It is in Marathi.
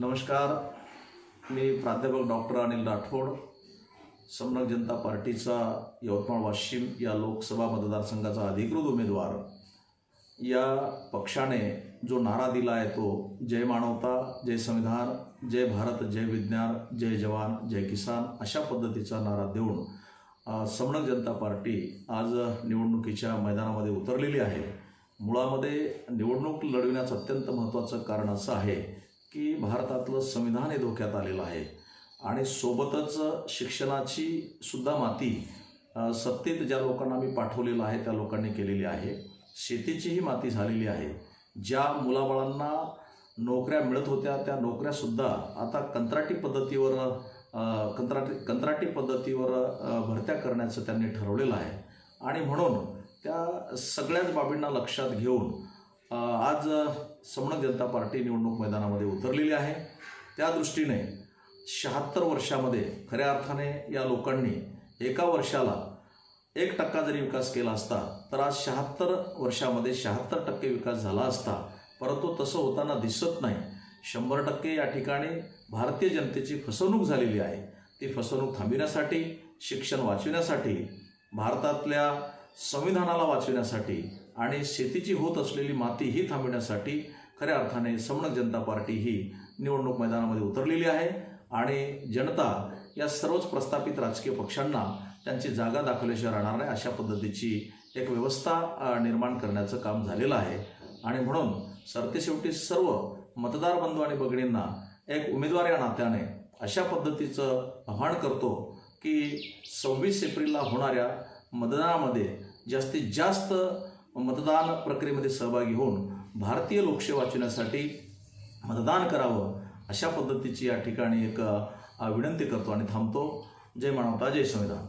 नमस्कार. मी प्राध्यापक डॉक्टर अनिल राठोड समरक जनता पार्टीचा यवतमाळ वाशिम या लोकसभा मतदारसंघाचा अधिकृत उमेदवार. या पक्षाने जो नारा दिला आहे तो जय मानवता जय संविधान जय भारत जय विज्ञान जय जवान जय किसान अशा पद्धतीचा नारा देऊन समरक जनता पार्टी आज निवडणुकीच्या मैदानामध्ये उतरलेली आहे. मुळामध्ये निवडणूक लढविण्याचं अत्यंत महत्त्वाचं कारण असं आहे की भारतातलं संविधान हे धोक्यात आलेलं आहे. आणि सोबतच शिक्षणाची सुद्धा माती सत्तेत ज्या लोकांना आम्ही पाठवलेलं आहे त्या लोकांनी केलेली आहे. शेतीचीही माती झालेली आहे. ज्या मुलाबाळांना नोकऱ्या मिळत होत्या त्या नोकऱ्यासुद्धा आता कंत्राटी पद्धतीवर कंत्राटी कंत्राटी पद्धतीवर भरत्या करण्याचं त्यांनी ठरवलेलं आहे. आणि म्हणून त्या सगळ्याच बाबींना लक्षात घेऊन आज समण जनता पार्टी निवडणूक मैदानामध्ये उतरलेली आहे. त्या दृष्टीने शहात्तर वर्षामध्ये खऱ्या अर्थाने या लोकांनी एका वर्षाला एक टक्का जरी विकास केला असता तर आज शहात्तर वर्षामध्ये शहात्तर टक्के विकास झाला असता परंतु तसं होताना दिसत नाही. शंभर टक्के या ठिकाणी भारतीय जनतेची फसवणूक झालेली आहे. ती फसवणूक थांबविण्यासाठी शिक्षण वाचविण्यासाठी भारतातल्या संविधानाला वाचविण्यासाठी आणि शेतीची होत असलेली माती ही थांबविण्यासाठी खऱ्या अर्थाने समणक जनता पार्टी ही निवडणूक मैदानामध्ये उतरलेली आहे आणि जनता या सर्वच प्रस्थापित राजकीय पक्षांना त्यांची जागा दाखवल्याशिवाय राहणार नाही अशा पद्धतीची एक व्यवस्था निर्माण करण्याचं काम झालेलं आहे. आणि म्हणून सरतेशेवटी सर्व मतदार बंधू आणि भगिनींना एक उमेदवार या नात्याने अशा पद्धतीचं आव्हान करतो की सव्वीस एप्रिलला होणाऱ्या मतदानामध्ये जास्तीत जास्त मतदान प्रक्रियेमध्ये सहभागी होऊन भारतीय लोकशाही वाचवण्यासाठी मतदान करावं अशा पद्धतीची या ठिकाणी एक विनंती करतो आणि थांबतो. जय मानवता जय संविधान.